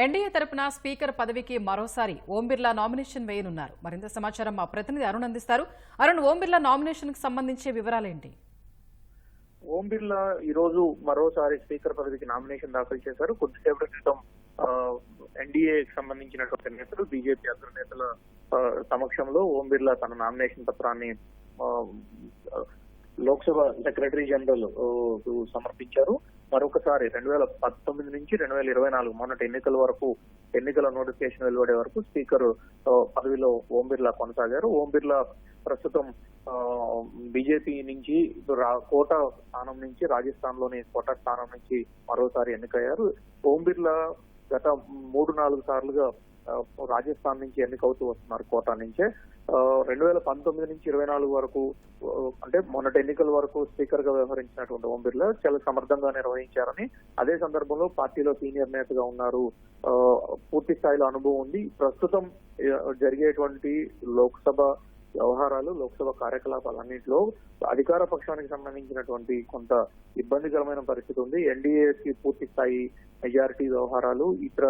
NDA తరపున speaker పదవికి మరోసారి ఓం బిర్లా నామినేషన్ వేయనున్నారు. మరింత సమాచారం మా ప్రతినిధి అరుణ్ అందిస్తారు. అరుణ్ ఓం బిర్లా నామినేషన్కి సంబంధించి వివరాలేంటి? ఓం బిర్లా ఈ రోజు మరోసారి స్పీకర్ పదవికి నామినేషన్ దాఖలు చేశారు. కొద్దిసేపటి క్రితం ఎన్డీఏకి సంబంధించినటువంటి నేతలు బీజేపీ అగ్రనేతల సమక్షంలో ఓం బిర్లా తన నామినేషన్ పత్రాన్ని లోక్సభ సెక్రటరీ జనరల్ సమర్పించారు. మరొకసారి రెండు వేల పంతొమ్మిది నుంచి రెండు వేల ఇరవై నాలుగు మొన్నటి ఎన్నికల వరకు ఎన్నికల నోటిఫికేషన్ వెలువడే వరకు స్పీకర్ పదవిలో ఓం బిర్లా కొనసాగారు. ఓం బిర్లా ప్రస్తుతం బీజేపీ నుంచి రా- కోట స్థానం నుంచి రాజస్థాన్లోని కోట స్థానం నుంచి మరోసారి ఎన్నికయ్యారు. ఓం బిర్లా గత మూడు నాలుగు సార్లుగా రాజస్థాన్ నుంచి ఎన్నికవుతూ వస్తున్నారు కోట నుంచే. రెండు వేల పంతొమ్మిది నుంచి ఇరవై నాలుగు వరకు అంటే మొన్నటి ఎన్నికల వరకు స్పీకర్గా వ్యవహరించినటువంటి ఓం బిర్లా చాలా సమర్థంగా నిర్వహించారని అదే సందర్భంలో పార్టీలో సీనియర్ నేతగా ఉన్నారు. పూర్తి స్థాయిలో అనుభవం ఉంది. ప్రస్తుతం జరిగేటువంటి లోక్సభ వ్యవహారాలు లోక్సభ కార్యకలాపాలన్నింటిలో అధికార పక్షానికి సంబంధించినటువంటి కొంత ఇబ్బందికరమైన పరిస్థితి ఉంది. ఎన్డీఏకి పూర్తి స్థాయి మెజారిటీ వ్యవహారాలు ఇతర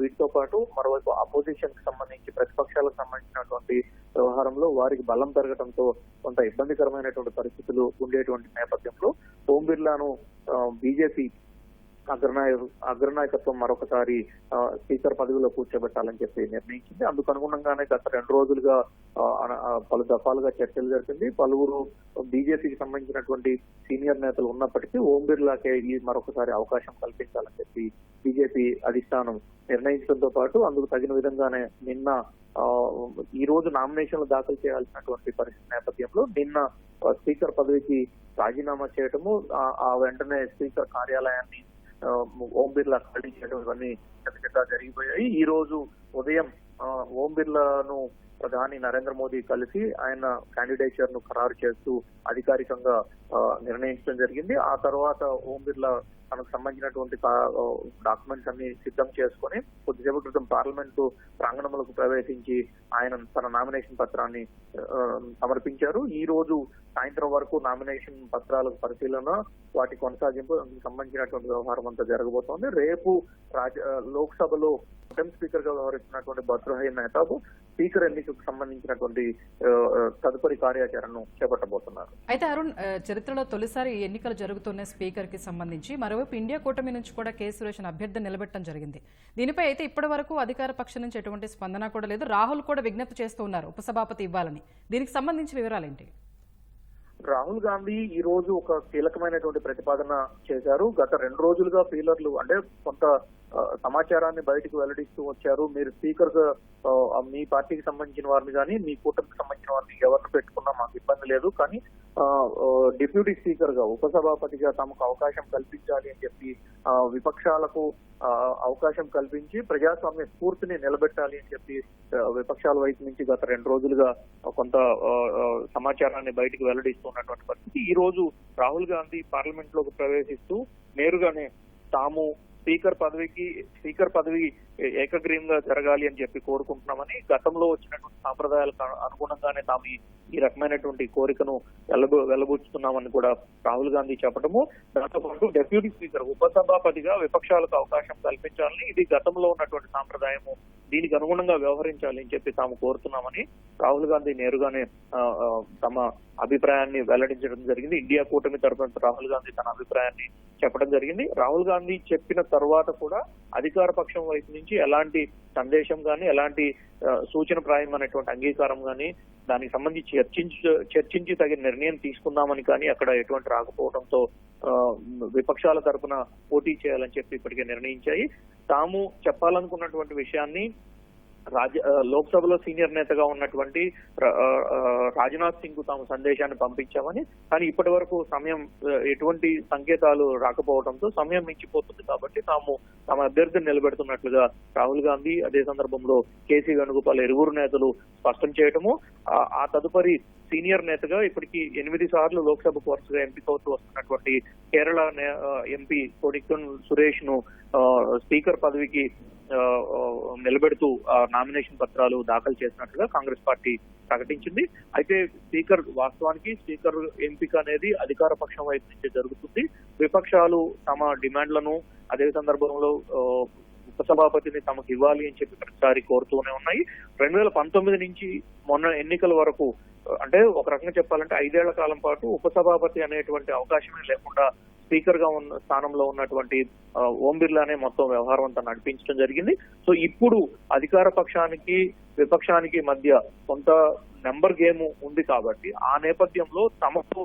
వీటితో పాటు మరోవైపు అపోజిషన్కి సంబంధించి ప్రతిపక్షాలకు సంబంధించినటువంటి వ్యవహారంలో వారికి బలం పెరగడంతో కొంత ఇబ్బందికరమైనటువంటి పరిస్థితులు ఉండేటువంటి నేపథ్యంలో ఓం బిర్లాను బీజేపీ అగ్రనాయ అగ్రనాయకత్వం మరొకసారి స్పీకర్ పదవిలో కూర్చోబెట్టాలని చెప్పి నిర్ణయించింది. అందుకు అనుగుణంగానే గత రెండు రోజులుగా పలు దఫాలుగా చర్చలు జరిపింది. పలువురు బీజేపీకి సంబంధించినటువంటి సీనియర్ నేతలు ఉన్నప్పటికీ ఓం బిర్లాకే ఈ మరొకసారి అవకాశం కల్పించాలని చెప్పి బీజేపీ అధిష్టానం నిర్ణయించడంతో పాటు అందుకు తగిన విధంగానే నిన్న ఈ రోజు నామినేషన్లు దాఖలు చేయాల్సినటువంటి పరిస్థితి నేపథ్యంలో నిన్న స్పీకర్ పదవికి రాజీనామా చేయటము ఆ- వెంటనే స్పీకర్ కార్యాలయాన్ని ఓం బిర్లా ఖాళీ చేయడం ఇవన్నీ చక్కగా జరిగిపోయాయి. ఈ రోజు ఉదయం ఓం బిర్లాను ప్రధాని నరేంద్ర మోదీ కలిసి ఆయన క్యాండిడేచర్ను ఖరారు చేస్తూ అధికారికంగా నిర్ణయించడం జరిగింది. ఆ తర్వాత ఓం బిర్లా తనకు సంబంధించినటువంటి డాక్యుమెంట్స్ అన్ని సిద్ధం చేసుకొని కొద్దిసేపు క్రితం పార్లమెంటు ప్రాంగణంలోకి ప్రవేశించి ఆయన తన నామినేషన్ పత్రాన్ని సమర్పించారు. ఈ రోజు సాయంత్రం వరకు నామినేషన్ పత్రాలకు పరిశీలన వాటి కొనసాగింపు సంబంధించినటువంటి వ్యవహారం అంతా జరగబోతోంది. రేపు రాజ లోక్సభలో ప్రొటెం స్పీకర్గా వ్యవహరిస్తున్నటువంటి భద్రహై నేతాబు స్పీకర్ ఎన్నికకు సంబంధించినటువంటి తదుపరి కార్యాచరణను చేపట్టబోతున్నారు. అయితే అరుణ్ చరిత్రలో తొలిసారి ఎన్నికలు జరుగుతున్న స్పీకర్కి సంబంధించి మరోవైపు ఇండియా కూటమి నుంచి కూడా కె సురేష్ అభ్యర్థి నిలబెట్టడం జరిగింది. దీనిపై అయితే ఇప్పటి వరకు అధికార పక్షం నుంచి ఎటువంటి స్పందన కూడా లేదు. రాహుల్ కూడా విజ్ఞప్తి చేస్తూ ఉన్నారు ఉపసభాపతి ఇవ్వాలని. దీనికి సంబంధించి వివరాలేంటి? రాహుల్ గాంధీ ఈ రోజు ఒక కీలకమైనటువంటి ప్రతిపాదన చేశారు. గత రెండు రోజులుగా ఫీలర్లు అంటే కొంత సమాచారాన్ని బయటకు వెల్లడిస్తూ వచ్చారు. మీరు స్పీకర్ మీ పార్టీకి సంబంధించిన వారిని కానీ మీ కూటమికి సంబంధించిన వారిని ఎవరిని పెట్టుకున్నా మాకు ఇబ్బంది లేదు. కానీ డిప్యూటీ స్పీకర్గా ఉపసభాపతిగా తమకు అవకాశం కల్పించాలి అని చెప్పి విపక్షాలకు అవకాశం కల్పించి ప్రజాస్వామ్య స్ఫూర్తిని నిలబెట్టాలి అని చెప్పి విపక్షాల వైపు నుంచి గత రెండు రోజులుగా కొంత సమాచారాన్ని బయటకు వెల్లడిస్తున్నటువంటి పరిస్థితి. ఈ రోజు రాహుల్ గాంధీ పార్లమెంట్లోకి ప్రవేశిస్తూ నేరుగానే తాము స్పీకర్ పదవికి స్పీకర్ పదవి ఏకగ్రీవంగా జరగాలి అని చెప్పి కోరుకుంటున్నామని గతంలో వచ్చినటువంటి సాంప్రదాయాలకు అనుగుణంగానే తాము ఈ- రకమైనటువంటి కోరికను వెలబు వెలబుచ్చుతున్నామని కూడా రాహుల్ గాంధీ చెప్పడము దాంతోపాటు డెప్యూటీ స్పీకర్ ఉపసభాపతిగా విపక్షాలకు అవకాశం కల్పించాలని ఇది గతంలో ఉన్నటువంటి సాంప్రదాయము. దీనికి అనుగుణంగా వ్యవహరించాలి అని చెప్పి తాము కోరుతున్నామని రాహుల్ గాంధీ నేరుగానే తమ అభిప్రాయాన్ని వెల్లడించడం జరిగింది. ఇండియా కూటమి తరఫున రాహుల్ గాంధీ తన అభిప్రాయాన్ని చెప్పడం జరిగింది. రాహుల్ గాంధీ చెప్పిన తర్వాత కూడా అధికార పక్షం వైపు నుంచి ఎలాంటి సందేశం కానీ ఎలాంటి సూచన ప్రాయమైనటువంటి అంగీకారం కానీ దానికి సంబంధించి చర్చించి చర్చించి తగిన నిర్ణయం తీసుకుందామని కానీ అక్కడ ఎటువంటి రాకపోవడంతో విపక్షాల తరపున పోటీ చేయాలని చెప్పి ఇప్పటికే నిర్ణయించాయి. తాము చెప్పాలనుకున్నటువంటి విషయాన్ని రాజ లోక్సభలో సీనియర్ నేతగా ఉన్నటువంటి రాజ్నాథ్ సింగ్కు తాము సందేశాన్ని పంపించామని కానీ ఇప్పటి వరకు సమయం ఎటువంటి సంకేతాలు రాకపోవడంతో సమయం మించిపోతుంది కాబట్టి తాము తమ అభ్యర్థిని నిలబెడుతున్నట్లుగా రాహుల్ గాంధీ అదే సందర్భంలో కేసీ వేణుగోపాల్ ఇరువురు నేతలు స్పష్టం చేయటము ఆ తదుపరి సీనియర్ నేతగా ఇప్పటికి ఎనిమిది సార్లు లోక్సభకు వరుసగా ఎంపికవుతూ వస్తున్నటువంటి కేరళ నే- ఎంపీ కొడికన్ సురేష్ను స్పీకర్ పదవికి నిలబెడుతూ ఆ, నామినేషన్ పత్రాలు దాఖలు చేసినట్లుగా కాంగ్రెస్ పార్టీ ప్రకటించింది. అయితే స్పీకర్ వాస్తవానికి స్పీకర్ ఎంపిక అనేది అధికార పక్షం వైపు నుంచే జరుగుతుంది. విపక్షాలు తమ డిమాండ్లను అదే సందర్భంలో ఉపసభాపతిని తమకు ఇవ్వాలి అని చెప్పి ప్రతిసారి కోరుతూనే ఉన్నాయి. రెండు వేల పంతొమ్మిది నుంచి మొన్న ఎన్నికల వరకు అంటే ఒక రకంగా చెప్పాలంటే ఐదేళ్ళ కాలం పాటు ఉపసభాపతి అనేటువంటి అవకాశమే లేకుండా స్పీకర్గా ఉన్న స్థానంలో ఉన్నటువంటి ఓం బిర్లానే మొత్తం వ్యవహారం అంతా నడిపించడం జరిగింది. సో ఇప్పుడు అధికార పక్షానికి విపక్షానికి మధ్య కొంత నెంబర్ గేమ్ ఉంది కాబట్టి ఆ నేపథ్యంలో తమకు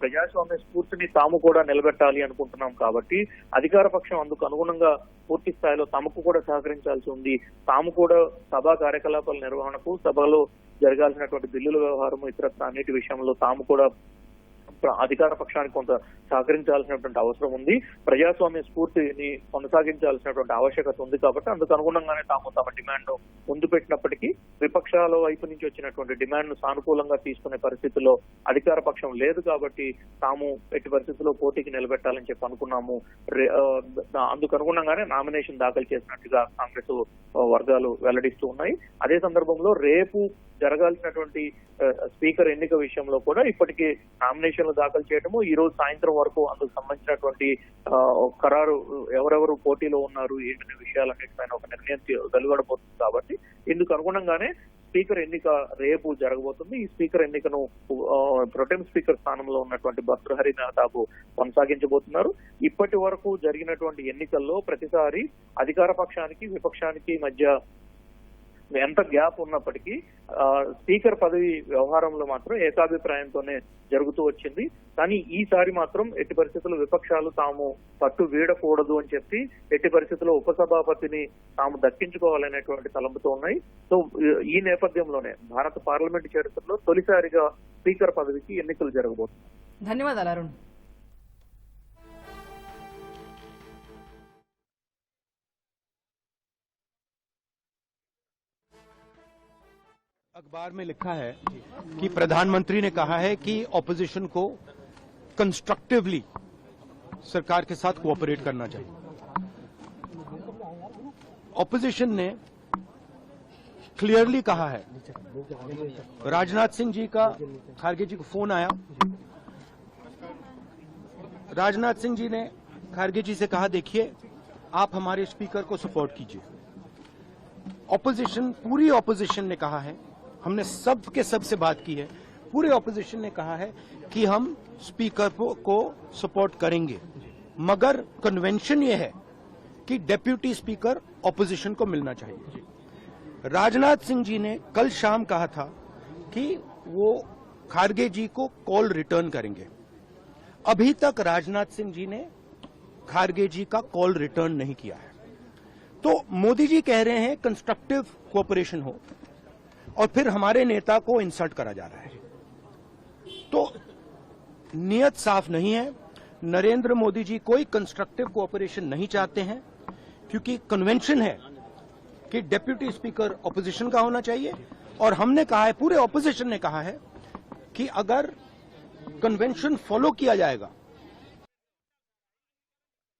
ప్రజాస్వామ్య స్ఫూర్తిని తాము కూడా నిలబెట్టాలి అనుకుంటున్నాం కాబట్టి అధికార పక్షం అందుకు అనుగుణంగా పూర్తి స్థాయిలో తమకు కూడా సహకరించాల్సి ఉంది. తాము కూడా సభా కార్యకలాపాల నిర్వహణకు సభలో జరగాల్సినటువంటి బిల్లుల వ్యవహారం ఇతరత్ర అన్నిటి విషయంలో తాము కూడా అధికార పక్షానికి కొంత సహకరించాల్సినటువంటి అవసరం ఉంది. ప్రజాస్వామ్య స్ఫూర్తిని కొనసాగించాల్సినటువంటి ఆవశ్యకత ఉంది కాబట్టి అందుకు అనుగుణంగానే తాము తమ డిమాండ్ ముందు పెట్టినప్పటికీ విపక్షాల వైపు నుంచి వచ్చినటువంటి డిమాండ్ను సానుకూలంగా తీసుకునే పరిస్థితిలో అధికార పక్షం లేదు కాబట్టి తాము ఎట్టి పరిస్థితుల్లో పోటీకి నిలబెట్టాలని చెప్పి అనుకున్నాము. రే- అందుకు అనుగుణంగానే నామినేషన్ దాఖలు చేసినట్టుగా కాంగ్రెస్ వర్గాలు వెల్లడిస్తూ ఉన్నాయి. అదే సందర్భంలో రేపు జరగాల్సినటువంటి స్పీకర్ ఎన్నిక విషయంలో కూడా ఇప్పటికే నామినేషన్లు దాఖలు చేయడము ఈ రోజు సాయంత్రం వరకు అందుకు సంబంధించినటువంటి ఖరారు ఎవరెవరు పోటీలో ఉన్నారు ఏంటనే విషయాలన్నిటిపైన ఒక నిర్ణయం వెలువడబోతుంది కాబట్టి ఇందుకు అనుగుణంగానే స్పీకర్ ఎన్నిక రేపు జరగబోతుంది. ఈ స్పీకర్ ఎన్నికను ప్రొటెం స్పీకర్ స్థానంలో ఉన్నటువంటి భర్తృహరి నాథాబు కొనసాగించబోతున్నారు. ఇప్పటి వరకు జరిగినటువంటి ఎన్నికల్లో ప్రతిసారి అధికార పక్షానికి విపక్షానికి మధ్య ఎంత గ్యాప్ ఉన్నప్పటికీ ఆ, స్పీకర్ పదవి వ్యవహారంలో మాత్రం ఏకాభిప్రాయంతోనే జరుగుతూ వచ్చింది. కానీ ఈసారి మాత్రం ఎట్టి పరిస్థితుల్లో విపక్షాలు తాము పట్టు వీడకూడదు అని చెప్పి ఎట్టి పరిస్థితుల్లో ఉపసభాపతిని తాము దక్కించుకోవాలనేటువంటి తలంపుతో ఉన్నాయి. సో ఈ- నేపథ్యంలోనే భారత పార్లమెంట్ చరిత్రలో తొలిసారిగా స్పీకర్ పదవికి ఎన్నికలు జరగబోతున్నాయి. ధన్యవాదాలు అరుణ్. अखबार में लिखा है कि प्रधानमंत्री ने कहा है कि ऑपोजिशन को कंस्ट्रक्टिवली सरकार के साथ कोऑपरेट करना चाहिए। ऑपोजिशन ने क्लियरली कहा है। राजनाथ सिंह जी का, खारगे जी को फ़ोन आया। राजनाथ सिंह जी ने खारगे जी से कहा, देखिए, आप हमारे स्पीकर को सपोर्ट कीजिए। ऑपोजिशन पूरी ऑपोजिशन ने कहा है हमने सब के सबसे बात की है। पूरे ऑपोजिशन ने कहा है कि हम स्पीकर को, सपोर्ट करेंगे। मगर कन्वेंशन ये है कि डेप्यूटी स्पीकर ऑपोजिशन को मिलना चाहिए। राजनाथ सिंह जी ने कल शाम कहा था कि वो खारगे जी को कॉल रिटर्न करेंगे। अभी तक राजनाथ सिंह जी ने खारगे जी का कॉल रिटर्न नहीं किया है। तो मोदी जी कह रहे हैं कंस्ट्रक्टिव कोऑपरेशन हो। और फिर हमारे नेता को इंसल्ट करा जा रहा है। तो नियत साफ़ नहीं है। नरेंद्र मोदी जी कोई कंस्ट्रक्टिव कोऑपरेशन नहीं चाहते हैं, क्योंकि कन्वेंशन है कि डेप्यूटी स्पीकर ऑपोजिशन का होना चाहिए। और हमने कहा है, पूरे ऑपोजिशन ने कहा है कि अगर कन्वेंशन फॉलो किया जाएगा